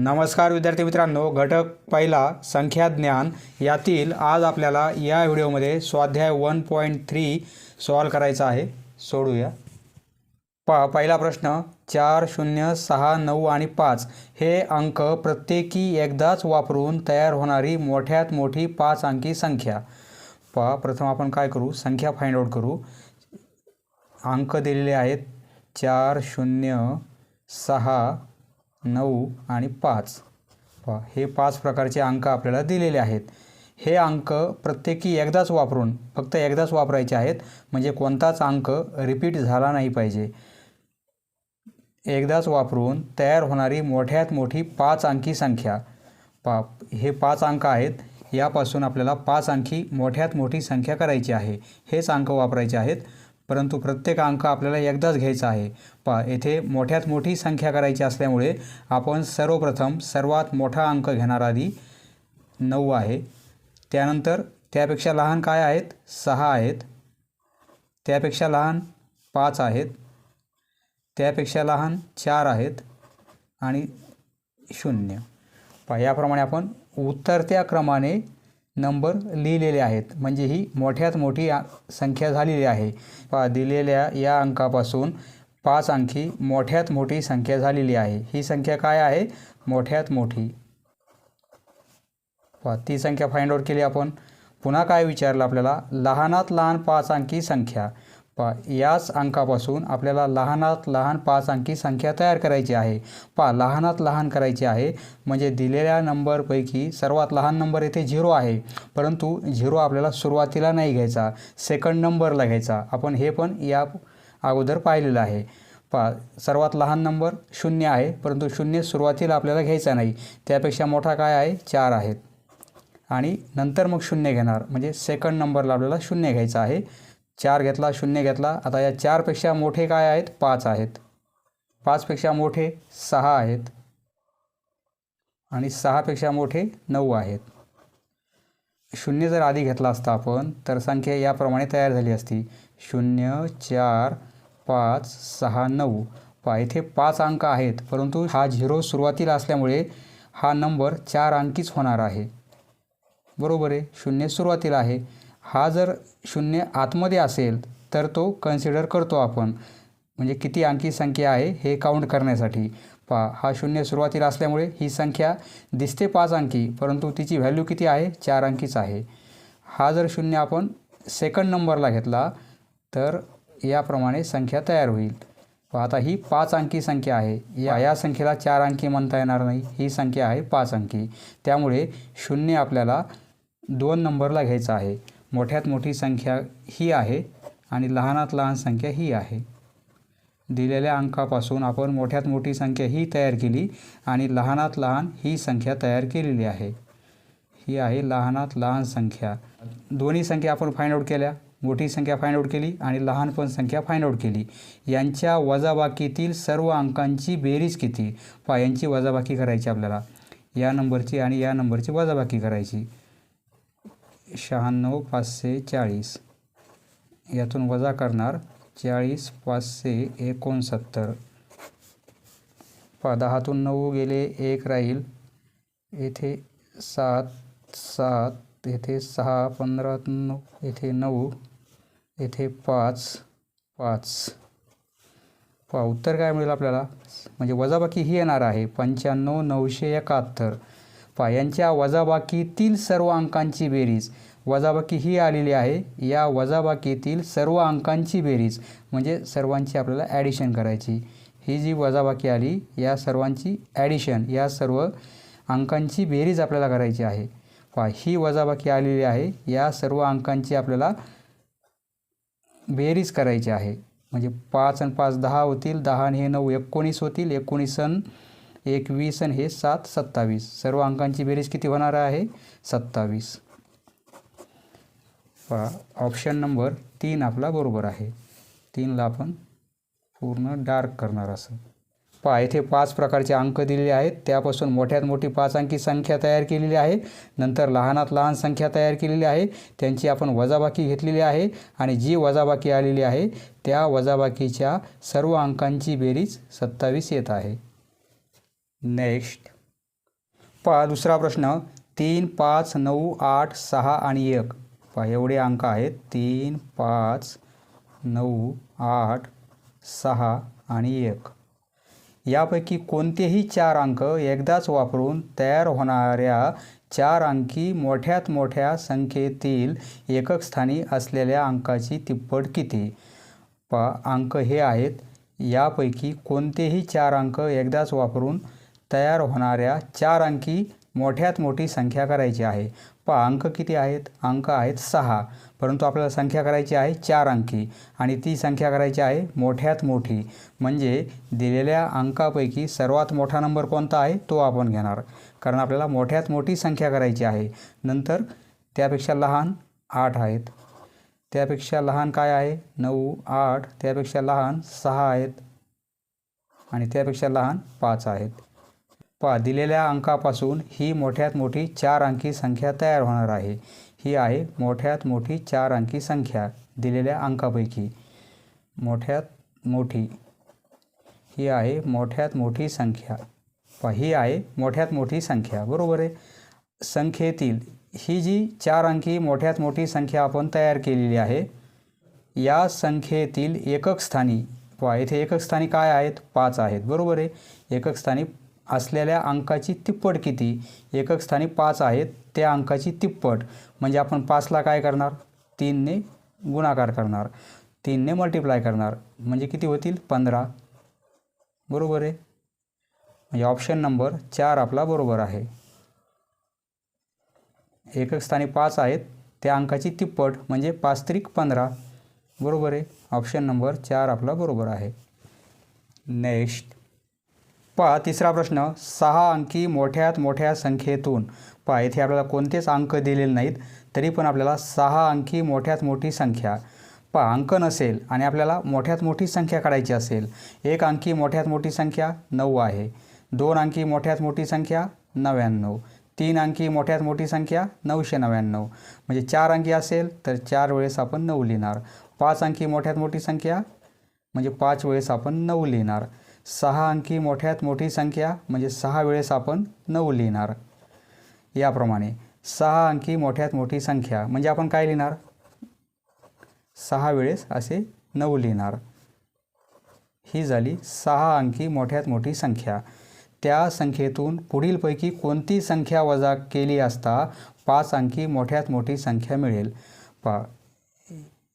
नमस्कार विद्यार्थी मित्रांनो घटक पहिला संख्या ज्ञान यातील आज आपल्याला या व्हिडिओमध्ये स्वाध्याय वन पॉईंट थ्री सॉल्व करायचा आहे. सोडूया. प पहिला प्रश्न चार शून्य सहा नऊ आणि पाच हे अंक प्रत्येकी एकदाच वापरून तयार होणारी मोठ्यात मोठी पाच अंकी संख्या. पहा प्रथम आपण काय करू? संख्या फाइंड आउट करू. अंक दिलेले आहेत चार शून्य सहा नऊ आणि पाच. पहा हे पाच प्रकारचे अंक आपल्याला दिलेले आहेत. हे अंक प्रत्येकी एकदाच वापरून फक्त एकदाच वापरायचे आहेत. म्हणजे कोणताच अंक रिपीट झाला नाही पाहिजे. एकदाच वापरून तयार होणारी मोठ्यात मोठी पाच अंकी संख्या. पा हे पाच अंक आहेत. यापासून आपल्याला पाच अंकी मोठ्यात मोठी संख्या करायची आहे. हेच अंक वापरायचे आहेत. परंतु प्रत्येक अंक आपल्याला एकदाच घ्यायचा आहे. पा येथे मोठ्यात मोठी संख्या करायची असल्यामुळे आपण सर्वप्रथम सर्वात मोठा अंक घेणार आधी नऊ आहे. त्यानंतर त्यापेक्षा लहान काय आहेत? सहा आहेत. त्यापेक्षा लहान पाच आहेत. त्यापेक्षा लहान चार आहेत आणि शून्य. पहा याप्रमाणे आपण उतरत्या क्रमाने नंबर लिहिलेले आहेत. म्हणजे ही मोठ्यात मोठी संख्या झालेली आहे. पहा दिलेल्या या अंकापासून पाच अंकी मोठ्यात मोठी संख्या झालेली आहे. ही संख्या काय आहे? मोठ्यात मोठी. पहा ती संख्या फाइंड आउट केली आपण. पुन्हा काय विचारलं आपल्याला? लहानात लहान पाच अंकी संख्या. पहा याच अंकापासून आपल्याला लहानात लहान पाच अंकी संख्या तयार करायची आहे. पहा लहानात लहान करायची आहे. म्हणजे दिलेल्या नंबरपैकी सर्वात लहान नंबर येथे झिरो आहे. परंतु झिरो आपल्याला सुरुवातीला नाही घ्यायचा. सेकंड नंबरला घ्यायचा. आपण हे पण या अगोदर पाहिलेलं आहे. पा सर्वात लहान नंबर शून्य आहे. परंतु शून्य सुरुवातीला आपल्याला घ्यायचा नाही. त्यापेक्षा मोठा काय आहे? चार आहेत. आणि नंतर मग शून्य घेणार. म्हणजे सेकंड नंबरला आपल्याला शून्य घ्यायचा आहे. चार घेतला शून्य घेतला. आता या चारपेक्षा मोठे काय आहेत? पाच आहेत. पाचपेक्षा मोठे सहा आहेत. आणि सहापेक्षा मोठे नऊ आहेत. शून्य जर आधी घेतला असता आपण तर संख्या याप्रमाणे तयार झाली असती. शून्य चार पाच सहा नऊ. पा इथे पाच अंक आहेत परंतु हा झिरो सुरुवातीला असल्यामुळे हा नंबर चार अंकीच होणार आहे. बरोबर आहे. शून्य सुरुवातीला आहे. हा जर शून्य आतमध्ये असेल तर तो कन्सिडर करतो आपण. म्हणजे किती अंकी संख्या आहे हे काउंट करण्यासाठी. पहा हा शून्य सुरुवातीला असल्यामुळे ही संख्या दिसते पाच अंकी परंतु तिची व्हॅल्यू किती आहे? चार अंकीच आहे. हा जर शून्य आपण सेकंड नंबरला घेतला तर याप्रमाणे संख्या तयार होईल. आता ही पाच अंकी संख्या आहे. या या संख्येला चार अंकी म्हणता येणार नाही. ही संख्या आहे पाच अंकी त्यामुळे शून्य आपल्याला दोन नंबरला घ्यायचा आहे. मोठ्यात मोठी संख्या ही आहे आणि लहानात लहान संख्या ही आहे. दिलेल्या अंकापासून आपण मोठ्यात मोठी संख्या ही तयार केली आणि लहानात लहान ही संख्या तयार केलेली आहे. ही आहे लहानात लहान संख्या. दोन्ही संख्या आपण फाइंड आउट केल्या. मोठी संख्या फाइंड आउट केली आणि लहान पण संख्या फाइंड आउट केली. यांच्या वजाबाकीतील सर्व अंकांची बेरीज किती? पायांची वजाबाकी करायची आपल्याला. या नंबरची आणि या नंबरची वजाबाकी करायची. शहाण्णव पाचशे चाळीस. यातून वजा करणार चाळीस पाचशे एकोणसत्तर. पहा दहातून नऊ गेले एक राहील. येथे सात सात येथे सहा पंधरा नऊ येथे नऊ येथे पाच पाच. पा उत्तर काय मिळेल आपल्याला? म्हणजे वजाबाकी ही येणार आहे पंच्याण्णव नऊशे एकाहत्तर. पहा यांच्या वजाबाकीतील सर्व अंकांची बेरीज. वजाबाकी ही आलेली आहे. या वजाबाकीतील सर्व अंकांची बेरीज म्हणजे सर्वांची आपल्याला ॲडिशन करायची. ही जी वजाबाकी आली या सर्वांची ॲडिशन या सर्व अंकांची बेरीज आपल्याला करायची आहे. पहा ही वजाबाकी आलेली आहे. या सर्व अंकांची आपल्याला बेरीज करायची आहे. म्हणजे पाच आणि पाच दहा होतील. दहा आणि हे नऊ एकोणीस होतील. एकोणीस अन एकवीस आणि हे सात सत्तावीस. सर्व अंकांची बेरीज किती होणार आहे? सत्तावीस. पहा ऑप्शन नंबर तीन आपला बरोबर आहे. तीनला आपण पूर्ण डार्क करणार असं. पहा येथे पाच प्रकारचे अंक दिलेले आहेत. त्यापासून मोठ्यात मोठी पाच अंकी संख्या तयार केलेली आहे. नंतर लहानात लहान संख्या तयार केलेली आहे. त्यांची आपण वजाबाकी घेतलेली आहे आणि जी वजाबाकी आलेली आहे त्या वजाबाकीच्या सर्व अंकांची बेरीज सत्तावीस येत आहे. नेक्स्ट. पहा दुसरा प्रश्न. तीन पाच नऊ आठ सहा आणि एक. पहा एवढे अंक आहेत. तीन पाच नऊ आठ सहा आणि एक. यापैकी कोणतेही चार अंक एकदाच वापरून तयार होणाऱ्या चार अंकी मोठ्यात मोठ्या संख्येतील एकक स्थानी असलेल्या अंकाची तिप्पट किती? पा अंक हे आहेत. यापैकी कोणतेही चार अंक एकदाच वापरून तयार होणाऱ्या चार अंकी मोठ्यात मोठी संख्या करायची आहे. पहा अंक किती आहेत? अंक आहेत सहा. परंतु आपल्याला संख्या करायची आहे चार अंकी आणि ती संख्या करायची आहे मोठ्यात मोठी. म्हणजे दिलेल्या अंकापैकी सर्वात मोठा नंबर कोणता आहे? तो आपण घेणार. कारण आपल्याला मोठ्यात मोठी संख्या करायची आहे. नंतर त्यापेक्षा लहान आठ आहेत. त्यापेक्षा लहान काय आहे? नऊ आठ. त्यापेक्षा लहान सहा आहेत. आणि त्यापेक्षा लहान पाच आहेत. पहा दिलेल्या अंकापासून ही मोठ्यात मोठी चार अंकी संख्या तयार होणार आहे. ही आहे मोठ्यात मोठी चार अंकी संख्या दिलेल्या अंकापैकी. मोठ्यात मोठी. ही आहे मोठ्यात मोठी संख्या. पा ही आहे मोठ्यात मोठी संख्या. बरोबर आहे? संख्येतील ही जी चार अंकी मोठ्यात मोठी संख्या आपण तयार केलेली आहे या संख्येतील एकक स्थानी पहा येथे एकक स्थानी काय आहेत? पाच आहेत. बरोबर आहे? एकक स्थानी असलेल्या अंकाची तिप्पट किती? एकक स्थानी पाच आहेत त्या अंकाची तिप्पट. म्हणजे आपण पाचला काय करणार? तीनने गुणाकार करणार. तीनने मल्टिप्लाय करणार. म्हणजे किती होतील? पंधरा. बरोबर आहे? म्हणजे ऑप्शन नंबर चार आपला बरोबर आहे. एकक स्थानी पाच आहेत त्या अंकाची तिप्पट. म्हणजे पाच त्रिक पंधरा. बरोबर आहे? ऑप्शन नंबर चार आपला बरोबर आहे. नेक्स्ट पहा तिसरा प्रश्न सहा अंकी मोठ्यात मोठ्या संख्येतून. पहा येथे आपल्याला कोणतेच अंक दिलेले नाहीत तरी पण आपल्याला सहा अंकी मोठ्यात मोठी संख्या. पहा अंक नसेल आणि आपल्याला मोठ्यात मोठी संख्या काढायची असेल. एक अंकी मोठ्यात मोठी संख्या नऊ आहे. दोन अंकी मोठ्यात मोठी संख्या नव्याण्णव. तीन अंकी मोठ्यात मोठी संख्या नऊशे नव्याण्णव. म्हणजे चार अंकी असेल तर चार वेळेस आपण नऊ लिहिणार. पाच अंकी मोठ्यात मोठी संख्या म्हणजे पाच वेळेस आपण नऊ लिहिणार. सहा अंकी मोठ्यात मोठी संख्या म्हणजे सहा वेळेस आपण नऊ लिहिणार. याप्रमाणे सहा अंकी मोठ्यात मोठी संख्या म्हणजे आपण काय लिहिणार? सहा वेळेस असे नऊ लिहिणार. ही झाली सहा अंकी मोठ्यात मोठी संख्या. त्या संख्येतून पुढीलपैकी कोणती संख्या वजा केली असता पाच अंकी मोठ्यात मोठी संख्या मिळेल? पा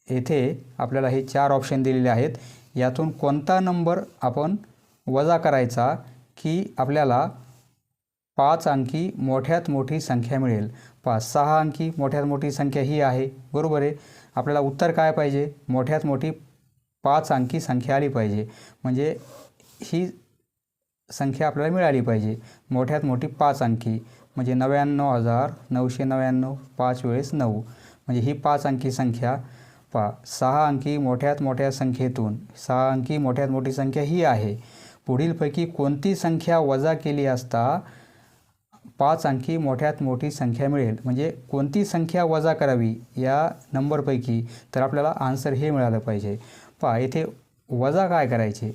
येथे आपल्याला हे चार ऑप्शन दिलेले आहेत. यातून कोणता नंबर आपण वजा करायचा की आपल्याला पाच अंकी मोठ्यात मोठी संख्या मिळेल. पाच सहा अंकी मोठ्यात मोठी संख्या ही आहे. बरोबर आहे? आपल्याला उत्तर काय पाहिजे? मोठ्यात मोठी पाच अंकी संख्या आली पाहिजे. म्हणजे ही संख्या आपल्याला मिळाली पाहिजे. मोठ्यात मोठी पाच अंकी. म्हणजे नव्याण्णव हजार नऊशे नव्याण्णव पाच वेळेस नऊ. म्हणजे ही पाच अंकी संख्या पा सहा अंकी मोठ्यात मोठ्या संख्येतून सहा अंकी मोठ्यात मोठी संख्या ही आहे. पुढीलपैकी कोणती संख्या वजा केली असता पाच अंकी मोठ्यात मोठी संख्या मिळेल? म्हणजे कोणती संख्या वजा करावी या नंबरपैकी? तर आपल्याला आन्सर हे मिळालं पाहिजे. पहा येथे वजा काय करायचे?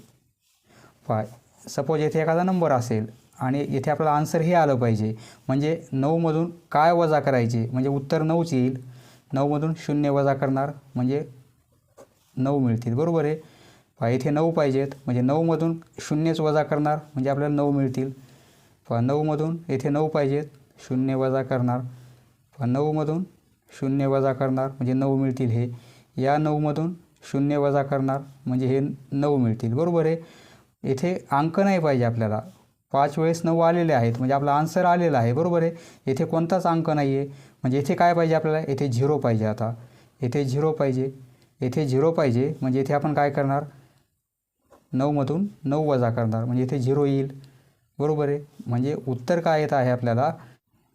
पहा सपोज येथे एखादा नंबर असेल आणि येथे आपल्याला आन्सर हे आलं पाहिजे. म्हणजे नऊमधून काय वजा करायचे? म्हणजे उत्तर नऊच येईल. नऊमधून शून्य वजा करणार म्हणजे नऊ मिळतील. बरोबर आहे? पहा इथे नऊ पाहिजेत. म्हणजे नऊमधून शून्यच वजा करणार म्हणजे आपल्याला नऊ मिळतील. पहा नऊमधून येथे नऊ पाहिजेत शून्य वजा करणार. पहा नऊमधून शून्य वजा करणार म्हणजे नऊ मिळतील हे. या नऊमधून शून्य वजा करणार म्हणजे हे नऊ मिळतील. बरोबर आहे? येथे अंक नाही पाहिजे आपल्याला. पाच वेळेस नऊ आलेले आहेत म्हणजे आपला आन्सर आलेला आहे. बरोबर आहे? येथे कोणताच अंक नाही आहे म्हणजे येथे काय पाहिजे आपल्याला? येथे झिरो पाहिजे आता. येथे झिरो पाहिजे. येथे झिरो पाहिजे म्हणजे येथे आपण काय करणार? नऊमधून नऊ वजा करणार. म्हणजे इथे झिरो येईल. बरोबर आहे? म्हणजे उत्तर काय येत आहे आपल्याला?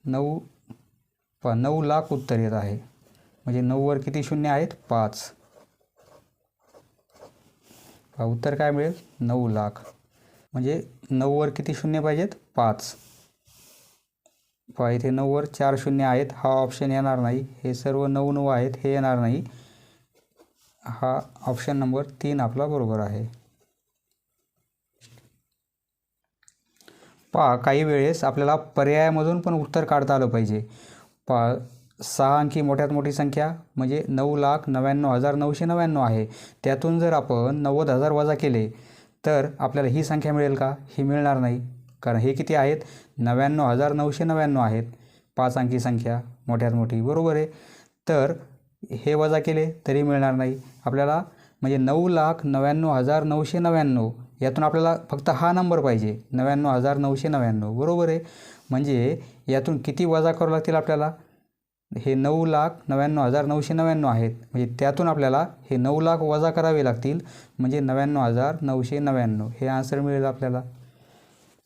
नऊ पा नऊ लाख उत्तर येत आहे. म्हणजे नऊवर किती शून्य आहेत? पाच. उत्तर काय मिळेल? नऊ लाख. म्हणजे नऊवर किती शून्य पाहिजेत? पाच. पहा इथे नऊवर चार शून्य आहेत. हा ऑप्शन येणार नाही. हे सर्व नऊ नऊ आहेत. हे येणार नाही. हा ऑप्शन नंबर तीन आपला बरोबर आहे. पहा काही वेळेस आपल्याला पर्यायामधून पण उत्तर काढता आलं पाहिजे. पा सहा अंकी मोठ्यात मोठी संख्या म्हणजे नऊ लाख नव्याण्णव हजार नऊशे नव्याण्णव आहे. त्यातून जर आपण नव्वद हजार वजा केले तर आपल्याला ही संख्या मिळेल का? ही मिळणार नाही. कारण हे किती आहेत? नव्याण्णव हजार नऊशे नव्याण्णव आहेत. पाच अंकी संख्या मोठ्यात मोठी बरोबर आहे. तर हे वजा केले तरी मिळणार नाही. आपल्याला म्हणजे नऊ लाख नव्याण्णव हजार नऊशे नव्याण्णव. यातून आपल्याला फक्त हा नंबर पाहिजे. नव्याण्णव हजार नऊशे नव्याण्णव. बरोबर आहे? म्हणजे यातून किती वजा करावं लागतील आपल्याला? हे नऊ लाख नव्याण्णव हजार नऊशे नव्याण्णव आहेत. म्हणजे त्यातून आपल्याला हे नऊ लाख वजा करावे लागतील. म्हणजे नव्याण्णव हजार नऊशे नव्याण्णव. हे आन्सर मिळेल आपल्याला.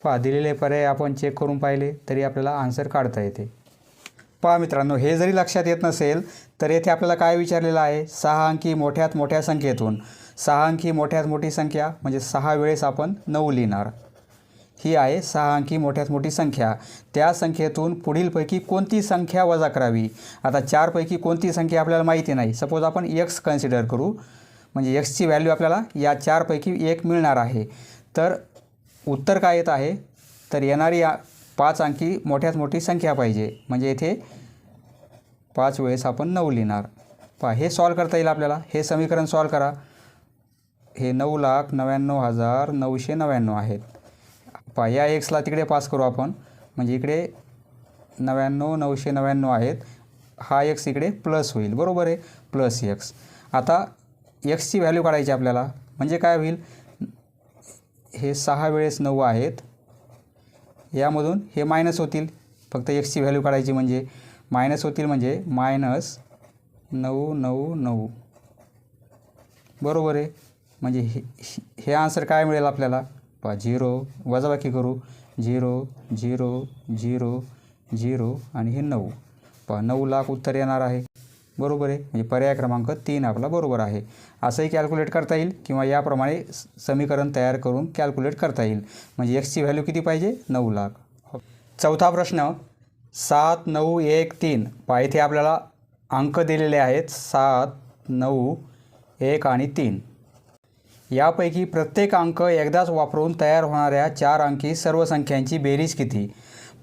पहा दिलेले पर्याय आपण चेक करून पाहिले तरी आपल्याला आन्सर काढता येते. पहा मित्रांनो हे जरी लक्षात येत नसेल तर येथे आपल्याला काय विचारलेलं आहे? सहा अंकी मोठ्यात मोठ्या संख्येतून. सहा अंकी मोठ्यात मोठी संख्या म्हणजे सहा वेळेस आपण नऊ लिहिणार. ही आहे सहा अंकी मोठ्यात मोठी संख्या. त्या संख्येतून पुढीलपैकी कोणती संख्या वजा करावी? आता चारपैकी कोणती संख्या आपल्याला माहिती नाही. सपोज आपण एक्स कन्सिडर करू. म्हणजे एक्सची व्हॅल्यू आपल्याला या चारपैकी एक मिळणार आहे. तर उत्तर काय येत आहे? तर येणारी या पाच अंकी मोठ्यात मोठी संख्या पाहिजे. म्हणजे येथे पाच वेळेस आपण नऊ लिहिणार. पहा हे सॉल्व करता येईल आपल्याला. हे समीकरण सॉल्व करा. हे नऊ लाख नव्याण्णव हजार नऊशे नव्याण्णव आहेत. पहा या एक्सला तिकडे पास करू आपण. म्हणजे इकडे नव्याण्णव नऊशे नव्याण्णव आहेत. हा एक्स इकडे प्लस होईल. बरोबर आहे? प्लस एक्स आता एक्सची व्हॅल्यू काढायची आपल्याला. म्हणजे काय होईल? हे सहा वेळेस नऊ आहेत. यामधून हे मायनस होतील. फक्त एक्सची व्हॅल्यू काढायची म्हणजे मायनस होतील म्हणजे मायनस नऊ नऊ नऊ. बरोबर आहे? म्हणजे हे हे आन्सर काय मिळेल आपल्याला? पहा झिरो वजाबाकी करू. झिरो झिरो झिरो झिरो आणि हे नऊ. पहा नऊ लाख उत्तर येणार आहे. बरोबर आहे. म्हणजे पर्याय क्रमांक तीन आपला बरोबर आहे. असंही कॅल्क्युलेट करता येईल किंवा याप्रमाणे समीकरण तयार करून कॅल्क्युलेट करता येईल. म्हणजे एक्सची व्हॅल्यू किती पाहिजे? नऊ लाख. चौथा प्रश्न सात नऊ एक तीन. पहा इथे आपल्याला अंक दिलेले आहेत. सात नऊ एक आणि तीन. यापैकी प्रत्येक अंक एकदाच वापरून तयार होणाऱ्या चार अंकी सर्व संख्यांची बेरीज किती?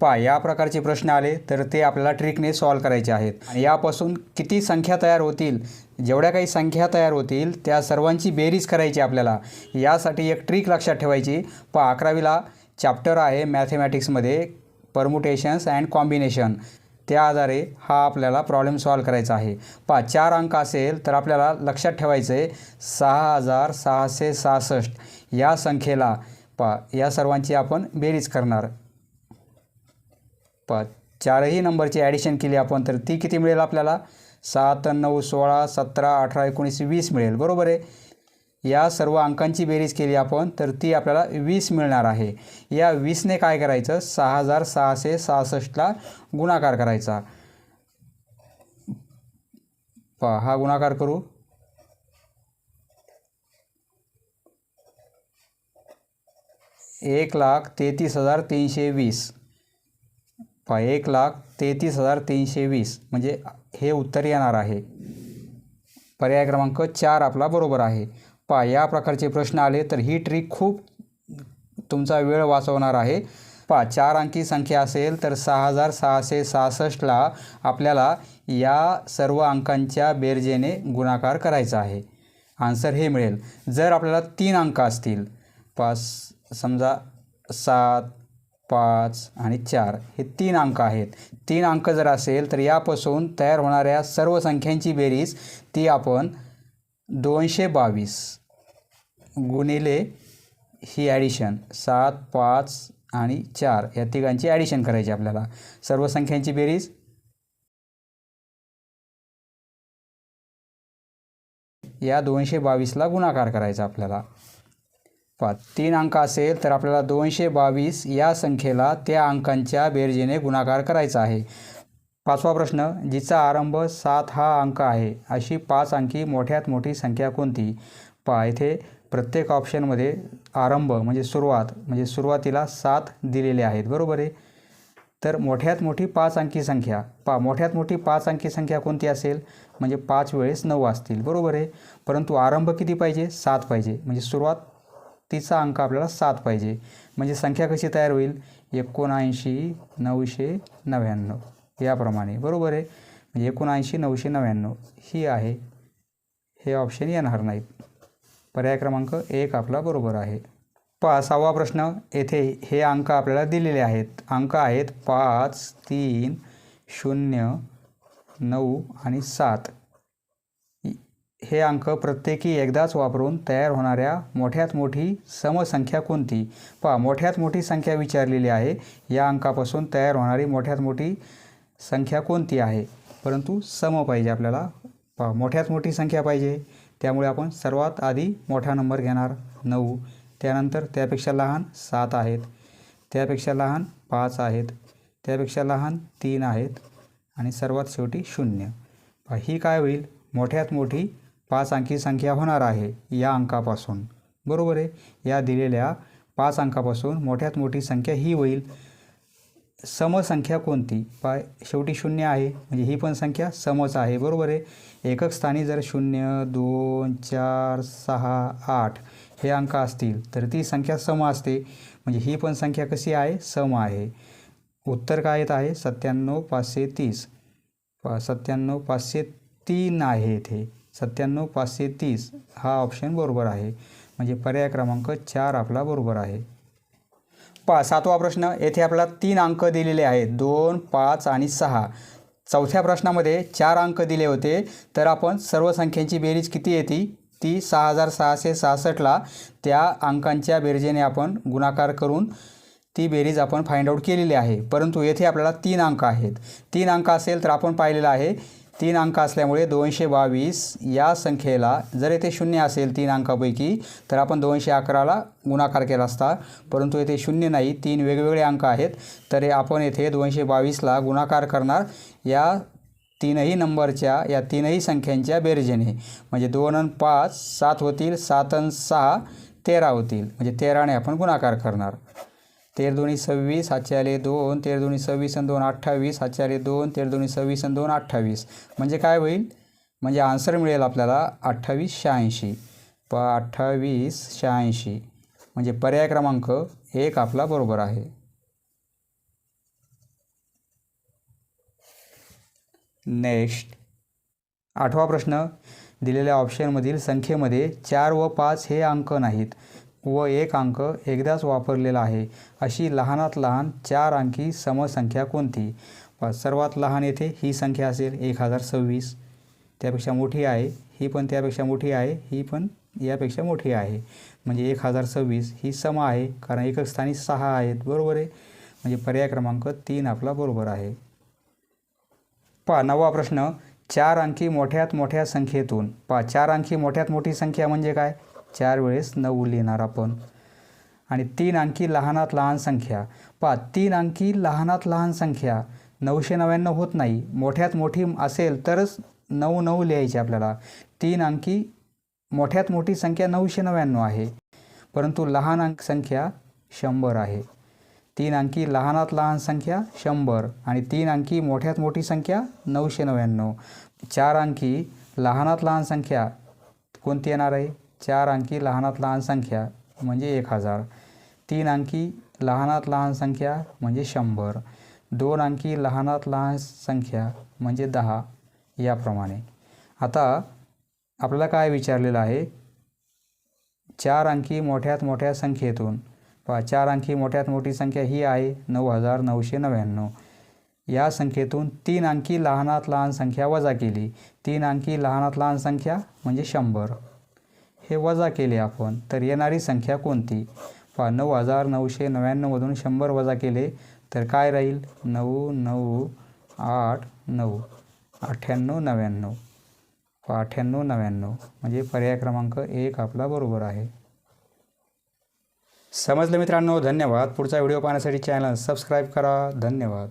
पहा या प्रकारचे प्रश्न आले तर ते आपल्याला ट्रिकने सॉल्व करायचे आहेत. आणि यापासून किती संख्या तयार होतील जेवढ्या काही संख्या तयार होतील त्या सर्वांची बेरीज करायची आपल्याला. यासाठी एक ट्रिक लक्षात ठेवायची. पहा अकरावीला चॅप्टर आहे मॅथेमॅटिक्समध्ये परमुटेशन्स अँड कॉम्बिनेशन त्या आधारे हा आपल्याला प्रॉब्लेम सॉल्व करायचा आहे. पहा चार अंक असेल तर आपल्याला लक्षात ठेवायचं आहे सहा हजार सहाशे सहासष्ट या संख्येला पा या सर्वांची आपण बेरीज करणार. पाच चारही नंबरची ॲडिशन केली आपण तर ती किती मिळेल आपल्याला? सात नऊ सोळा सतरा अठरा एकोणीस वीस मिळेल. बरोबर आहे? या सर्व अंकांची बेरीज केली आपण तर ती आपल्याला वीस मिळणार आहे. या वीसने काय करायचं? सहा हजार सहाशे सहासष्टला गुणाकार करायचा. पहा हा गुणाकार करू. एक लाख तेहतीस हजार तीनशे वीस. एक लाख तेहतीस हजार तीनशे वीस. म्हणजे हे उत्तर येणार आहे. पर्याय क्रमांक चार आपला बरोबर आहे. पहा या प्रकारचे प्रश्न आले तर ही ट्रिक खूप तुमचा वेळ वाचवणार आहे. पहा चार अंकी संख्या असेल तर सहा हजार सहाशे सहासष्टला आपल्याला या सर्व अंकांच्या बेरजेने गुणाकार करायचा आहे. आन्सर हे मिळेल. जर आपल्याला तीन अंक असतील पाच समजा सात पाच आणि चार हे तीन अंक आहेत. तीन अंक जर असेल तर यापासून तयार होणाऱ्या सर्व संख्यांची बेरीज ती आपण दोनशे बावीस गुणिले ही ॲडिशन सात पाच आणि चार या तिघांची ॲडिशन करायची आपल्याला. सर्व संख्यांची बेरीज? या दोनशे बावीसला गुणाकार करायचा आपल्याला. पाच तीन अंक असेल तर आपल्याला दोनशे बावीस या संख्येला त्या अंकांच्या बेरजेने गुणाकार करायचा आहे. पाचवा प्रश्न जिचा आरंभ सात हा अंक आहे अशी पाच अंकी मोठ्यात मोठी संख्या कोणती? पहा येथे प्रत्येक ऑप्शनमध्ये आरंभ म्हणजे सुरुवात म्हणजे सुरुवातीला सात दिलेले आहेत बरोबर आहे? तर मोठ्यात मोठी पाच अंकी संख्या पा मोठ्यात मोठी पाच अंकी संख्या कोणती असेल? म्हणजे पाच वेळेस नऊ असतील बरोबर आहे? परंतु आरंभ किती पाहिजे? सात पाहिजे म्हणजे सुरुवात तिचा अंक आपल्याला सात पाहिजे. म्हणजे संख्या कशी तयार होईल? एकोणऐंशी नऊशे नव्याण्णव. याप्रमाणे. बरोबर आहे? म्हणजे एकोणऐंशी नऊशे नव्याण्णव. ही आहे. हे ऑप्शन येणार नाहीत. पर्याय क्रमांक एक आपला बरोबर आहे. पा सहावा प्रश्न. येथे हे अंक आपल्याला दिलेले आहेत. अंक आहेत पाच तीन शून्य नऊ आणि सात. हे अंक प्रत्येकी एकदाच वापरून तयार होणाऱ्या मोठ्यात मोठी समसंख्या कोणती? पहा मोठ्यात मोठी संख्या विचारलेली आहे. या अंकापासून तयार होणारी मोठ्यात मोठी संख्या कोणती आहे? परंतु सम पाहिजे आपल्याला. पहा मोठ्यात मोठी संख्या पाहिजे. त्यामुळे आपण सर्वात आधी मोठा नंबर घेणार. नऊ. त्यानंतर त्यापेक्षा लहान सात आहेत. त्यापेक्षा लहान पाच आहेत. त्यापेक्षा लहान तीन आहेत. आणि सर्वात शेवटी शून्य. पहा ही काय होईल? मोठ्यात मोठी पाच अंकी संख्या होणार आहे या अंकापासून. बरोबर आहे? या दिलेल्या पाच अंकापासून मोठ्यात मोठी संख्या ही होईल. समसंख्या कोणती? पा शेवटी शून्य आहे. म्हणजे ही पण संख्या समच आहे. बरोबर आहे? एकक स्थानी जर शून्य दोन चार सहा आठ हे अंक असतील तर ती संख्या सम असते. म्हणजे ही पण संख्या कशी आहे? सम आहे. उत्तर काय येत आहे? सत्त्याण्णव पाचशे तीस. पा सत्त्याण्णव पाचशे तीन आहे इथे. सत्त्याण्णव पाचशे तीस हा ऑप्शन बरोबर आहे. म्हणजे पर्याय क्रमांक चार आपला बरोबर आहे. पा सातवा प्रश्न येथे आपल्याला तीन अंक दिलेले आहेत. दोन पाच आणि सहा. चौथ्या प्रश्नामध्ये चार अंक दिले होते. तर आपण सर्व संख्यांची बेरीज किती येते ती? सहा हजार सहाशे सहासष्टला त्या अंकांच्या बेरजेने आपण गुणाकार करून ती बेरीज आपण फाइंड आऊट केलेली आहे. परंतु येथे आपल्याला तीन अंक आहेत. तीन अंक असेल तर आपण पाहिलेलं आहे तीन अंक असल्यामुळे दोनशे बावीस या संख्येला जर येथे शून्य असेल तीन अंकापैकी तर आपण दोनशे अकराला गुणाकार केला असता परंतु येथे शून्य नाही तीन वेगवेगळे अंक आहेत तर आपण येथे दोनशे बावीसला गुणाकार करणार या तीनही नंबरच्या या तीनही संख्यांच्या बेरजेने. म्हणजे दोन आणि पाच सात होतील सात आणि सहा तेरा होतील. म्हणजे तेराने आपण गुणाकार करणार. तेर दोन्ही सव्वीस हातचे आले दोन तेर दोन्ही सव्वीस आणि दोन अठ्ठावीस हातचे आले दोन तेर दोन्ही सव्वीस आणि दोन अठ्ठावीस. म्हणजे काय होईल? म्हणजे आन्सर मिळेल आपल्याला अठ्ठावीस शहाऐंशी. प अठ्ठावीस शहाऐंशी. म्हणजे पर्याय क्रमांक एक आपला बरोबर आहे. नेक्स्ट. आठवा प्रश्न. दिलेल्या ऑप्शनमधील संख्येमध्ये चार व पाच हे अंक नाहीत. व एक अंक एकदाच वापरलेला आहे. अशी लहानात लहान चार अंकी समसंख्या कोणती? सर्वात लहान येथे ही संख्या असेल एक हजार सव्वीस. त्यापेक्षा मोठी आहे ही पण त्यापेक्षा मोठी आहे ही पण यापेक्षा मोठी आहे. म्हणजे एक हजार सव्वीस ही सम आहे कारण एकच स्थानी सहा आहेत. बरोबर आहे? म्हणजे पर्याय क्रमांक तीन आपला बरोबर आहे. पा नवा प्रश्न. चार अंकी मोठ्यात मोठ्या संख्येतून पा चार अंकी मोठ्यात मोठी संख्या म्हणजे काय? चार वेळेस नऊ लिहिणार आपण. आणि तीन अंकी लहानात लहान संख्या. पहा तीन अंकी लहानात लहान संख्या नऊशे नव्याण्णव होत नाही. मोठ्यात मोठी असेल तरच नऊ नऊ लिहायची आपल्याला. तीन अंकी मोठ्यात मोठी संख्या नऊशे नव्याण्णव आहे. परंतु लहान अंक संख्या शंभर आहे. तीन अंकी लहानात लहान संख्या शंभर आणि तीन अंकी मोठ्यात मोठी संख्या नऊशे नव्याण्णव. चार अंकी लहानात लहान संख्या कोणती येणार आहे? चार अंकी लहानात लहान संख्या म्हणजे एक हजार. तीन अंकी लहानात लहान संख्या म्हणजे शंभर. दोन अंकी लहानात लहान संख्या म्हणजे दहा याप्रमाणे. आता आपल्याला काय विचारलेलं आहे? चार अंकी मोठ्यात मोठ्या संख्येतून पहा चार अंकी मोठ्यात मोठी संख्या ही आहे नऊ हजार नऊशे नव्याण्णव. या संख्येतून तीन अंकी लहानात लहान संख्या वजा केली. तीन अंकी लहानात लहान संख्या म्हणजे शंभर. हे वजा केले आपण. तर येणारी संख्या कोणती? पहा नऊ हजार नऊशे नव्याण्णवमधून शंभर वजा केले तर काय राहील? नऊ नऊ आठ नऊ. अठ्ठ्याण्णव नव्याण्णव. पहा अठ्ठ्याण्णव नव्याण्णव. म्हणजे पर्याय क्रमांक एक आपला बरोबर आहे. समजलं मित्रांनो? धन्यवाद. पुढचा व्हिडिओ पाहण्यासाठी चॅनल सबस्क्राईब करा. धन्यवाद.